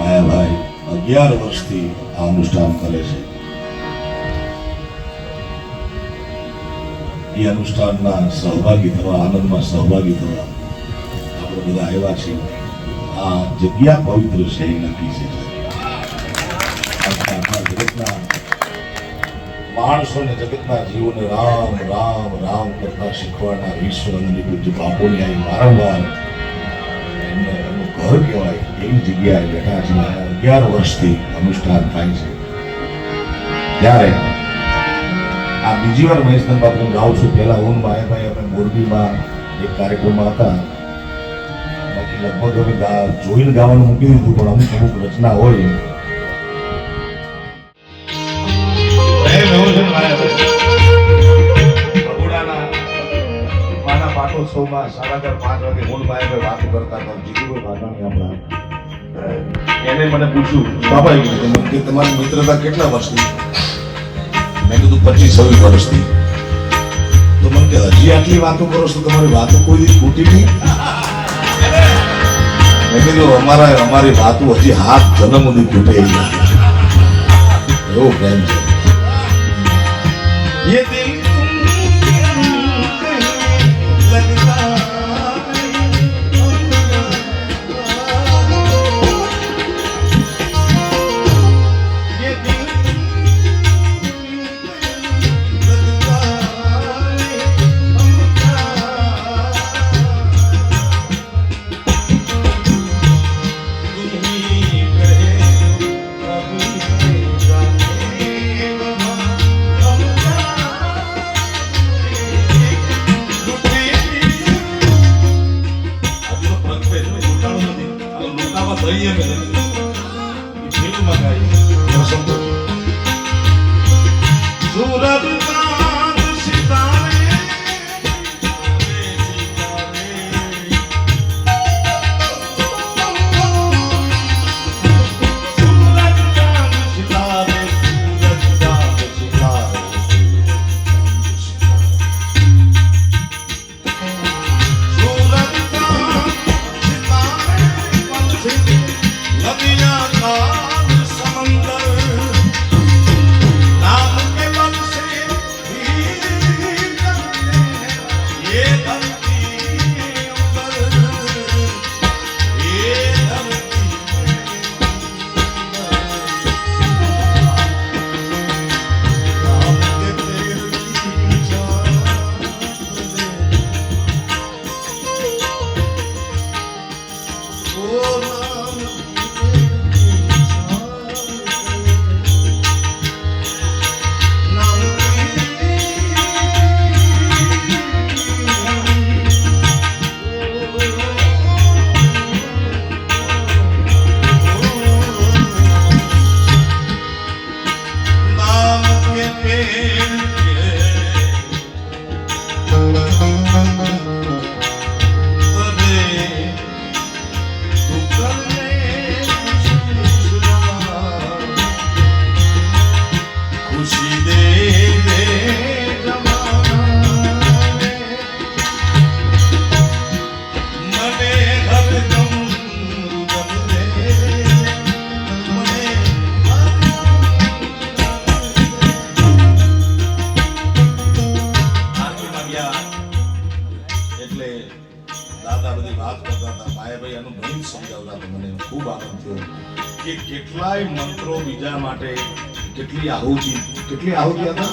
માયાભાઈ અગિયાર વર્ષથી આ અનુષ્ઠાન કરે છે. એ અનુષ્ઠાનના સહભાગી થવા, આનંદમાં સહભાગી થવા આપણે બધા આવ્યા છીએ. આ જગ્યા પવિત્ર છે એ નક્કી છે માણસોને જગતના જીવોને રામ રામ રામ કરતા શીખવાડનાર વિશ્વ અંગની પૂજ્ય બાપુની આવી વારંવાર એમને એમનું ઘર કહેવાય. એવી જગ્યાએ બેઠા છે, અગિયાર વર્ષથી અનુષ્ઠાન થાય છે. ત્યારે આ બીજી વાર મહેશનંદ બાપુ ગાઉં છું. પહેલા હું ને માયાભાઈ અમે મોરબીમાં એક કાર્યક્રમમાં હતા. બાકી લગભગ અમે જોઈને ગાવાનું મૂકી દીધું, પણ અમુક અમુક રચના હોય. પાટોત્સવમાં સાડા પાંચ વાગે મૂળ ભાઈ વાતો કરતા હતા. જીતુભાઈ વાઘાણી આપણા એને મને પૂછ્યું સ્વાભાવિક કે તમારી મિત્રતા કેટલા વર્ષની? મેં કીધું, પચીસ, છવ્વીસ વર્ષની. તો મને કે, હજી આટલી વાતો કરો છો, તમારી વાતો કોઈ દી ખોટી નહીં? મેં કીધું, અમારા, અમારી વાતો હજી હાથ જન્મ સુધી તૂટે એવો પ્રેમ છે. યે દિલ Oh, no. my. કેટલાય મંત્રો બીજા માટે કેટલી આહુતિ. કેટલી આહુતિ હતા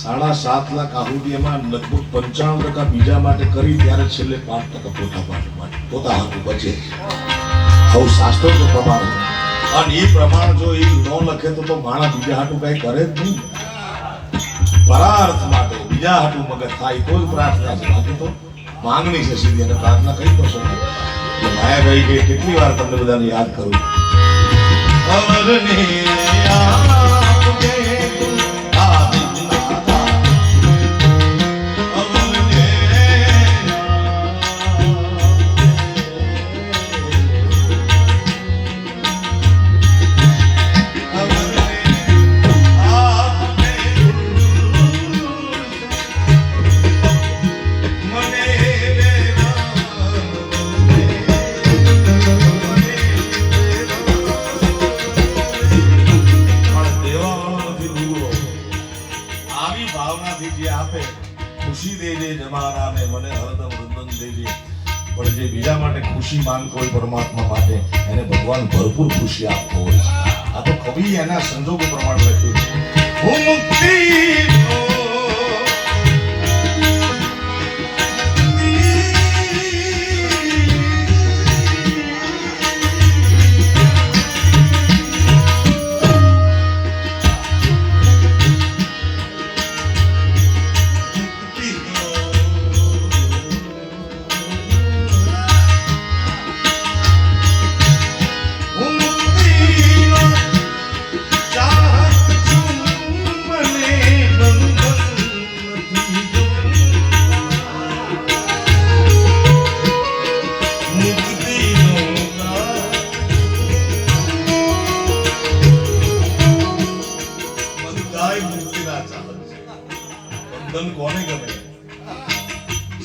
સાડા સાત લાખ આહુતિ એમાં લગભગ પંચાણું ટકા બીજા માટે કરી ત્યારે છેલ્લે પાંચ ટકા પોતા માટે પોતા હાથું બચે. આવું શાસ્ત્રો તો પ્રમાણ. અને એ પ્રમાણ જો એ ન લખે તો તો માણસ બીજા હાટું કઈ કરે જ નહીં. પરાર્થ માટે બીજા હાટું મગજ થાય તો જ પ્રાર્થના છે. બાકી તો માંગણી છે સીધી અને પ્રાર્થના કરી તો શકે એટલે માયાભાઈ કે કેટલી વાર તમને બધાને યાદ કરું અમરને ભાવનાથી જે આપે, ખુશી દે દે જમાનાને મને હરદમ વૃંદન દેજે પણ જે બીજા માટે ખુશી માનતો હોય પરમાત્મા માટે, એને ભગવાન ભરપૂર ખુશી આપતો હોય આ તો કવિ એના સંજોગો પ્રમાણે લખ્યું છે. હું મુક્તિ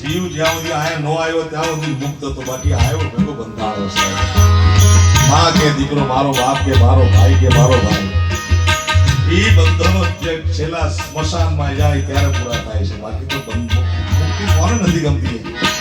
જીવ જ્યાં સુધી આયા નો આવ્યો ત્યાં સુધી મુક્ત હતો બાકી આવ્યો ભેગો બંધાણો છે. માં કે દીકરો, મારો બાપ કે મારો ભાઈ કે મારો ભાઈ. એ બંધનો જે છેલ્લા સ્મશાનમાં જાય, ત્યારે પૂરા થાય છે. બાકી તો બંધ મુક્તિ કોને નથી ગમતી?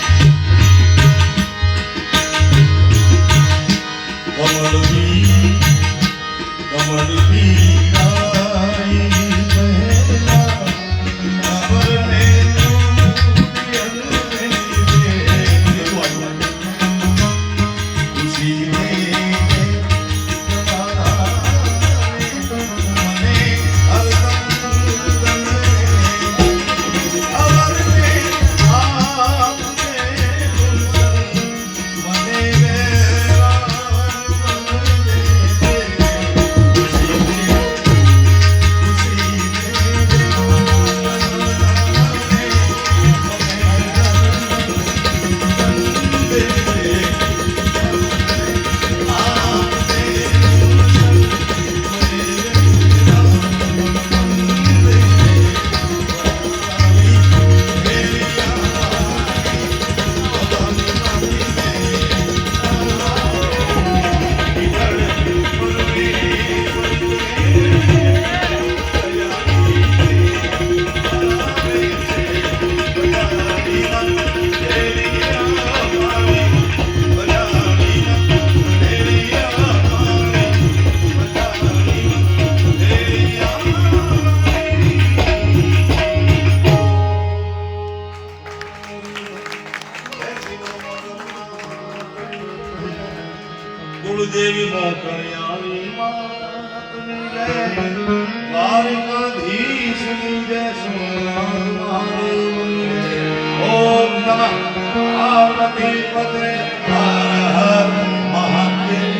દ્વારકાધીશની જય મહાદેવ ઓમ નમઃ પાર્વતી પત્રે હર હર મહાદેવ